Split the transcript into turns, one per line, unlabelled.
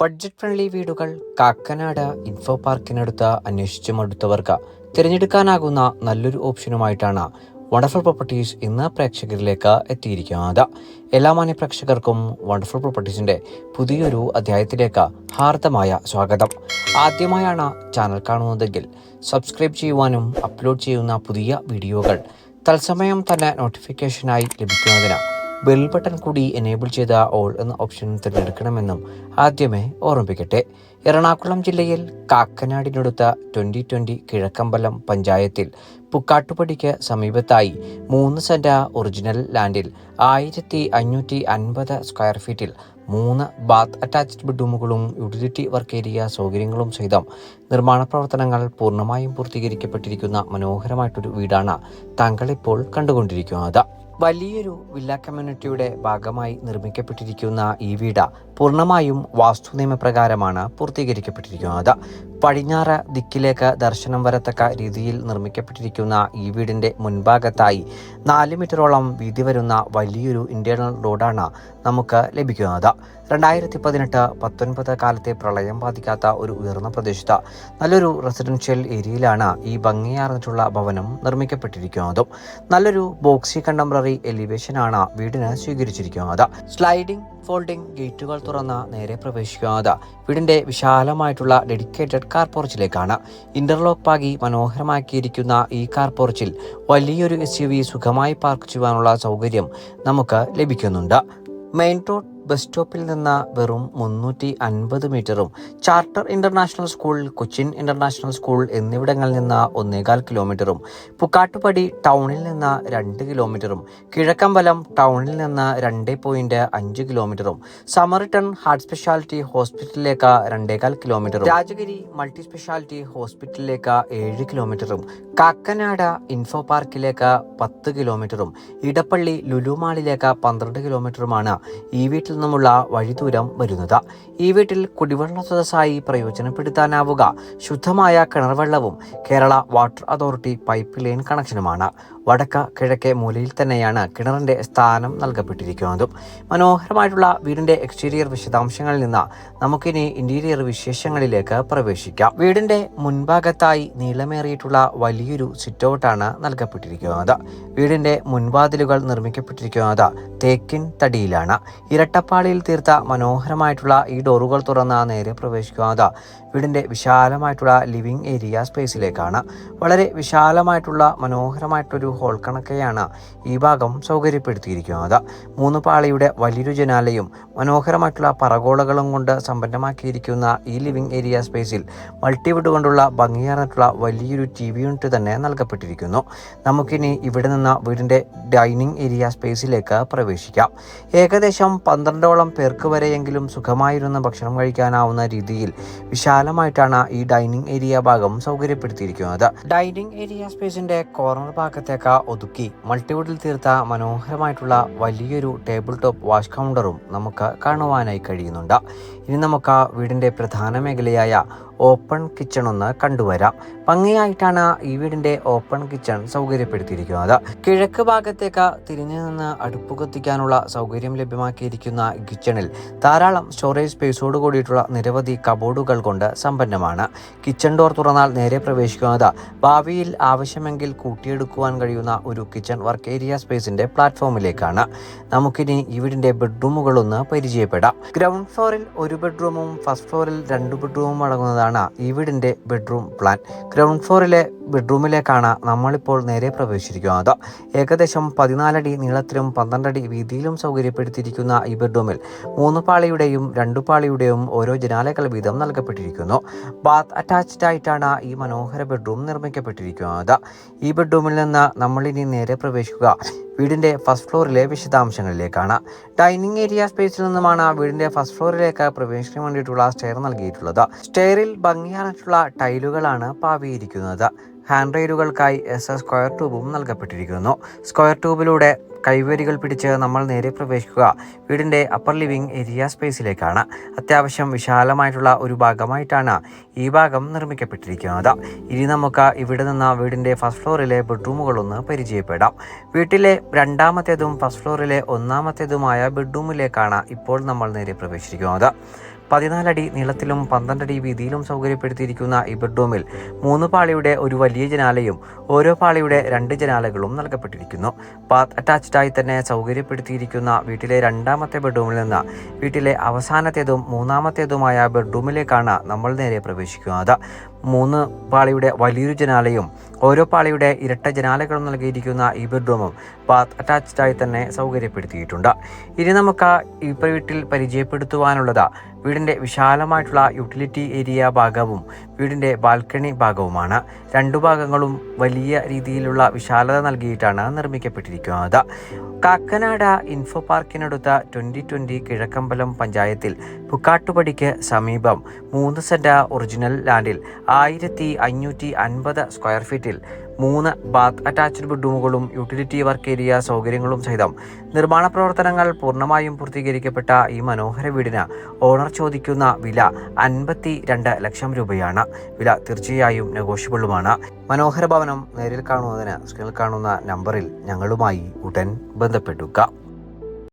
Budget friendly വീടുകൾ Kakkanad info പാർക്കിനടുത്ത് അന്വേഷിച്ചു മടുത്തവർക്ക് തിരഞ്ഞെടുക്കാനാകുന്ന നല്ലൊരു ഓപ്ഷനുമായിട്ടാണ് വണ്ടർഫുൾ പ്രോപ്പർട്ടീസ് ഇന്ന് പ്രേക്ഷകരിലേക്ക് എത്തിയിരിക്കുന്നത്. എല്ലാ മാന്യ പ്രേക്ഷകർക്കും വണ്ടർഫുൾ പ്രോപ്പർട്ടീസിന്റെ പുതിയൊരു അധ്യായത്തിലേക്ക് ഹാർദമായ സ്വാഗതം. ആദ്യമായാണ് ചാനൽ കാണുന്നതെങ്കിൽ സബ്സ്ക്രൈബ് ചെയ്യുവാനും അപ്ലോഡ് ചെയ്യുന്ന പുതിയ വീഡിയോകൾ തത്സമയം തന്നെ നോട്ടിഫിക്കേഷനായി ലഭിക്കുന്നതിന് ബെൽ ബട്ടൺ കൂടി എനേബിൾ ചെയ്ത ഓൾ എന്ന ഓപ്ഷൻ തിരഞ്ഞെടുക്കണമെന്നും ആദ്യമേ ഓർമ്മിപ്പിക്കട്ടെ. എറണാകുളം ജില്ലയിൽ കാക്കനാടിനടുത്ത ട്വന്റി ട്വന്റി കിഴക്കമ്പലം പഞ്ചായത്തിൽ പുക്കാട്ടുപടിക്ക് സമീപത്തായി മൂന്ന് സെന്റ ഒറിജിനൽ ലാൻഡിൽ ആയിരത്തി അഞ്ഞൂറ്റി അൻപത് സ്ക്വയർ ഫീറ്റിൽ മൂന്ന് ബാത്ത് അറ്റാച്ച്ഡ് ബെഡ്റൂമുകളും യൂട്ടിലിറ്റി വർക്ക് ഏരിയ സൗകര്യങ്ങളും സഹിതം നിർമ്മാണ പ്രവർത്തനങ്ങൾ പൂർണമായും പൂർത്തീകരിക്കപ്പെട്ടിരിക്കുന്ന മനോഹരമായിട്ടൊരു വീടാണ് താങ്കൾ ഇപ്പോൾ കണ്ടുകൊണ്ടിരിക്കുന്നത്. വലിയൊരു വില്ല കമ്മ്യൂണിറ്റിയുടെ ഭാഗമായി നിർമ്മിക്കപ്പെട്ടിരിക്കുന്ന ഈ വീട് പൂർണമായും വാസ്തു നിയമപ്രകാരമാണ് പൂർത്തീകരിക്കപ്പെട്ടിരിക്കുന്നത്. പടിഞ്ഞാറ് ദിക്കിലേക്ക് ദർശനം വരത്തക്ക രീതിയിൽ നിർമ്മിക്കപ്പെട്ടിരിക്കുന്ന ഈ വീടിന്റെ മുൻഭാഗത്തായി നാല് മീറ്ററോളം വീതി വരുന്ന വലിയൊരു ഇന്റേണൽ റോഡാണ് നമുക്ക് ലഭിക്കുന്നത്. രണ്ടായിരത്തി പതിനെട്ട് പത്തൊൻപത് കാലത്തെ പ്രളയം ബാധിക്കാത്ത ഒരു ഉയർന്ന പ്രദേശത്ത് നല്ലൊരു റെസിഡൻഷ്യൽ ഏരിയയിലാണ് ഈ ഭംഗിയാർന്നിട്ടുള്ള ഭവനം നിർമ്മിക്കപ്പെട്ടിരിക്കുന്നതും. നല്ലൊരു ബോക്സി കണ്ടംപററി എലിവേഷനാണ് വീടിന് സ്വീകരിച്ചിരിക്കുന്നത്. സ്ലൈഡിംഗ് ഫോൾഡിംഗ് ഗേറ്റുകൾ തുറന്ന നേരെ പ്രവേശിക്കുന്നത് വീടിന്റെ വിശാലമായിട്ടുള്ള ഡെഡിക്കേറ്റഡ് കാർ പോർച്ചിലേക്കാണ് ഇന്റർലോക്ക് പാകി മനോഹരമാക്കിയിരിക്കുന്ന ഈ കാർ പോർച്ചിൽ വലിയൊരു എസ് സുഖമായി പാർക്ക് ചെയ്യുവാനുള്ള സൗകര്യം നമുക്ക് ലഭിക്കുന്നുണ്ട്. മെയിൻ റോഡ് ബസ് സ്റ്റോപ്പിൽ നിന്ന് വെറും മുന്നൂറ്റി അൻപത് മീറ്ററും charter international school Cochin international school എന്നിവിടങ്ങളിൽ നിന്ന് ഒന്നേകാൽ കിലോമീറ്ററും പുക്കാട്ടുപടി ടൗണിൽ നിന്ന് രണ്ട് കിലോമീറ്ററും കിഴക്കമ്പലം ടൗണിൽ നിന്ന് രണ്ട് പോയിന്റ് അഞ്ച് കിലോമീറ്ററും സമറിട്ടൺ ഹാർട്ട് സ്പെഷ്യാലിറ്റി ഹോസ്പിറ്റലിലേക്ക് രണ്ടേകാൽ കിലോമീറ്ററും രാജഗിരി മൾട്ടി സ്പെഷ്യാലിറ്റി ഹോസ്പിറ്റലിലേക്ക് ഏഴ് കിലോമീറ്ററും കാക്കനാട് ഇൻഫോ പാർക്കിലേക്ക് പത്ത് കിലോമീറ്ററും ഇടപ്പള്ളി ലുലുമാളിലേക്ക് പന്ത്രണ്ട് കിലോമീറ്ററുമാണ് ഈ വീട്ടിൽ നിന്നുമുള്ള വഴിദൂരം വരുന്നത്. ഈ വീട്ടിൽ കുടിവെള്ള സ്രോതസ്സായി പ്രയോജനപ്പെടുത്താനാവുക. ശുദ്ധമായ കിണർവെള്ളവും Kerala water authority pipe line കണക്ഷനുമാണ്. വടക്ക് കിഴക്കേ മൂലയിൽ തന്നെയാണ് കിണറിന്റെ സ്ഥാനം നൽകപ്പെട്ടിരിക്കുന്നതും. മനോഹരമായിട്ടുള്ള വീടിന്റെ എക്സ്റ്റീരിയർ വിശദാംശങ്ങളിൽ നിന്ന് നമുക്കിനി ഇന്റീരിയർ വിശേഷങ്ങളിലേക്ക് പ്രവേശിക്കാം. വീടിന്റെ മുൻഭാഗത്തായി നീളമേറിയിട്ടുള്ള വലിയൊരു സിറ്റൗട്ടാണ് നൽകപ്പെട്ടിരിക്കുന്നത്. വീടിന്റെ മുൻവാതിലുകൾ നിർമ്മിക്കപ്പെട്ടിരിക്കുന്നത് തേക്കിൻ തടിയിലാണ്. ഇരട്ടപ്പാളിയിൽ തീർത്ത മനോഹരമായിട്ടുള്ള ഈ ഡോറുകൾ തുറന്ന നേരെ പ്രവേശിക്കുന്നത് വീടിന്റെ വിശാലമായിട്ടുള്ള ലിവിംഗ് ഏരിയ സ്പേസിലേക്കാണ് വളരെ വിശാലമായിട്ടുള്ള മനോഹരമായിട്ടൊരു ഹോൾ കണക്കെയാണ് ഈ ഭാഗം സൗകര്യപ്പെടുത്തിയിരിക്കുന്നത്. മൂന്ന് പാളിയുടെ വലിയൊരു ജനാലയും മനോഹരമായിട്ടുള്ള പറകോളകളും കൊണ്ട് സമ്പന്നമാക്കിയിരിക്കുന്ന ഈ ലിവിംഗ് ഏരിയ സ്പേസിൽ മൾട്ടിവുഡ് കൊണ്ടുള്ള ഭംഗിയാർന്നിട്ടുള്ള വലിയൊരു ടി വി യൂണിറ്റ് തന്നെ നൽകപ്പെട്ടിരിക്കുന്നു. നമുക്കിനി ഇവിടെ നിന്ന് വീടിന്റെ ഡൈനിങ് ഏരിയ സ്പേസിലേക്ക് പ്രവേശിക്കാം. ഏകദേശം പന്ത്രണ്ടോളം പേർക്ക് വരെയെങ്കിലും സുഖമായിരുന്ന ഭക്ഷണം കഴിക്കാനാവുന്ന രീതിയിൽ വിശാലമായിട്ടാണ് ഈ ഡൈനിങ് ഏരിയ ഭാഗം സൗകര്യപ്പെടുത്തിയിരിക്കുന്നത്. ഡൈനിങ് ഏരിയ സ്പേസിന്റെ കോർണർ ഭാഗത്തേക്ക് ഒതുക്കി മൾട്ടിവുഡിൽ തീർത്ത മനോഹരമായിട്ടുള്ള വലിയൊരു ടേബിൾ ടോപ്പ് വാഷ് കൗണ്ടറും നമുക്ക് കാണുവാനായി കഴിയുന്നുണ്ട്. ഇനി നമുക്ക് വീടിന്റെ പ്രധാന മേഖലയായ ഓപ്പൺ കിച്ചൺ ഒന്ന് കണ്ടുവരാം. ഭംഗിയായിട്ടാണ് ഈ വീടിന്റെ ഓപ്പൺ കിച്ചൺ സൗകര്യപ്പെടുത്തിയിരിക്കുന്നത്. കിഴക്ക് ഭാഗത്തേക്ക് തിരിഞ്ഞു നിന്ന് അടുപ്പ് കത്തിക്കാനുള്ള സൗകര്യം ലഭ്യമാക്കിയിരിക്കുന്ന കിച്ചണിൽ ധാരാളം സ്റ്റോറേജ് സ്പേസോട് കൂടിയിട്ടുള്ള നിരവധി കബോർഡുകൾ കൊണ്ട് സമ്പന്നമാണ്. കിച്ചൺ ഡോർ തുറന്നാൽ നേരെ പ്രവേശിക്കുന്നത് ഭാവിയിൽ ആവശ്യമെങ്കിൽ കൂട്ടിയെടുക്കുവാൻ കഴിയുന്ന ഒരു കിച്ചൺ വർക്ക് ഏരിയ സ്പേസിന്റെ പ്ലാറ്റ്ഫോമിലേക്കാണ് നമുക്കിനി ഈ വീടിന്റെ ബെഡ്റൂമുകളൊന്ന് പരിചയപ്പെടാം. ഗ്രൗണ്ട് ഫ്ലോറിൽ ഒരു ബെഡ്റൂമും ഫസ്റ്റ് ഫ്ലോറിൽ രണ്ട് ബെഡ്റൂമും അടങ്ങുന്നതാണ് ഈ വീടിന്റെ ബെഡ്റൂം പ്ലാൻ ഗ്രൗണ്ട് ഫ്ലോറിലെ ബെഡ്റൂമിലേക്കാണ് നമ്മളിപ്പോൾ നേരെ പ്രവേശിച്ചിരിക്കുന്നത്. ഏകദേശം പതിനാലടി നീളത്തിലും പന്ത്രണ്ടടി വീതിയിലും സൗകര്യപ്പെടുത്തിയിരിക്കുന്ന ഈ ബെഡ്റൂമിൽ മൂന്ന് പാളിയുടെയും രണ്ടു പാളിയുടെയും ഓരോ ജനാലകൾ വീതം നൽകപ്പെട്ടിരിക്കുന്നു. ബാത്ത് അറ്റാച്ച്ഡ് ആയിട്ടാണ് ഈ മനോഹര ബെഡ്റൂം നിർമ്മിക്കപ്പെട്ടിരിക്കുന്നത്. ഈ ബെഡ്റൂമിൽ നിന്ന് നമ്മളിനി നേരെ പ്രവേശിക്കുക. വീടിന്റെ ഫസ്റ്റ് ഫ്ലോറിലെ വിശദാംശങ്ങളിലേക്കാണ്. ഡൈനിങ് ഏരിയ സ്പേസിൽ നിന്നുമാണ് വീടിന്റെ ഫസ്റ്റ് ഫ്ലോറിലേക്ക് പ്രവേശിക്കാൻ വേണ്ടിയിട്ടുള്ള സ്റ്റെയർ നൽകിയിട്ടുള്ളത്. സ്റ്റെയറിൽ ഭംഗിയായിട്ടുള്ള ടൈലുകളാണ് പാവിയിരിക്കുന്നത്. ഹാൻഡ് റെയിലുകൾക്കായി എസ് എസ് സ്ക്വയർ ട്യൂബും നൽകപ്പെട്ടിരിക്കുന്നു. സ്ക്വയർ ട്യൂബിലൂടെ കൈവരികൾ പിടിച്ച് നമ്മൾ നേരെ പ്രവേശിക്കുക. വീടിന്റെ അപ്പർ ലിവിംഗ് ഏരിയ സ്പേസിലേക്കാണ് അത്യാവശ്യം വിശാലമായിട്ടുള്ള ഒരു ഭാഗമായിട്ടാണ് ഈ ഭാഗം നിർമ്മിക്കപ്പെട്ടിരിക്കുന്നത്. ഇനി നമുക്ക് ഇവിടെ നിന്ന് വീടിന്റെ ഫസ്റ്റ് ഫ്ലോറിലെ ബെഡ്റൂമുകളൊന്ന് പരിചയപ്പെടാം. വീട്ടിലെ രണ്ടാമത്തേതും ഫസ്റ്റ് ഫ്ലോറിലെ ഒന്നാമത്തേതുമായ ബെഡ്റൂമിലേക്കാണ് ഇപ്പോൾ നമ്മൾ നേരെ പ്രവേശിക്കുന്നത്. പതിനാലടി നീളത്തിലും പന്ത്രണ്ടടി വീതിയിലും സൗകര്യപ്പെടുത്തിയിരിക്കുന്ന ഈ ബെഡ്റൂമിൽ മൂന്ന് പാളിയുടെ ഒരു വലിയ ജനാലയും ഓരോ പാളിയുടെ രണ്ട് ജനാലകളും നൽകപ്പെട്ടിരിക്കുന്നു. ബാത്ത് അറ്റാച്ച്ഡായി തന്നെ സൗകര്യപ്പെടുത്തിയിരിക്കുന്ന വീട്ടിലെ രണ്ടാമത്തെ ബെഡ്റൂമിൽ നിന്ന് വീട്ടിലെ അവസാനത്തേതും മൂന്നാമത്തേതുമായ ബെഡ്റൂമിലേക്കാണ് നമ്മൾ നേരെ പ്രവേശിക്കുന്നത്. മൂന്ന് പാളിയുടെ വലിയൊരു ജനാലയും ഓരോ പാളിയുടെ ഇരട്ട ജനാലകളും നൽകിയിരിക്കുന്ന ഈ ബെഡ്റൂമും ബാത്ത് അറ്റാച്ച്ഡായി തന്നെ സൗകര്യപ്പെടുത്തിയിട്ടുണ്ട്. ഇനി നമുക്ക് ഈ വീട്ടിൽ പരിചയപ്പെടുത്തുവാനുള്ളത് വീടിന്റെ വിശാലമായിട്ടുള്ള യൂട്ടിലിറ്റി ഏരിയ ഭാഗവും വീടിന്റെ ബാൽക്കണി ഭാഗവുമാണ്. രണ്ടു ഭാഗങ്ങളും വലിയ രീതിയിലുള്ള വിശാലത നൽകിയിട്ടാണ് നിർമ്മിക്കപ്പെട്ടിരിക്കുന്നത്. കാക്കനാട് ഇൻഫോ പാർക്കിനടുത്ത ട്വന്റി ട്വന്റി കിഴക്കമ്പലം പഞ്ചായത്തിൽ പുക്കാട്ടുപടിക്ക് സമീപം മൂന്ന് സെന്റ ഒറിജിനൽ ലാൻഡിൽ ആയിരത്തി അഞ്ഞൂറ്റി അൻപത് സ്ക്വയർ ഫീറ്റിൽ മൂന്ന് ബാത്ത് അറ്റാച്ച്ഡ് ബെഡ്റൂമുകളും യൂട്ടിലിറ്റി വർക്ക് ഏരിയ സൗകര്യങ്ങളും സഹിതം നിർമ്മാണ പ്രവർത്തനങ്ങൾ പൂർണമായും പൂർത്തീകരിക്കപ്പെട്ട ഈ മനോഹര വീടിന് ഓണർ ചോദിക്കുന്ന വില അൻപത്തി രണ്ട് ലക്ഷം രൂപയാണ്. വില തീർച്ചയായും നെഗോഷ്യബിളുമാണ്. മനോഹര ഭവനം നേരിൽ കാണുന്നതിന് സ്ക്രീനിൽ കാണുന്ന നമ്പറിൽ ഞങ്ങളുമായി ഉടൻ ബന്ധപ്പെടുക.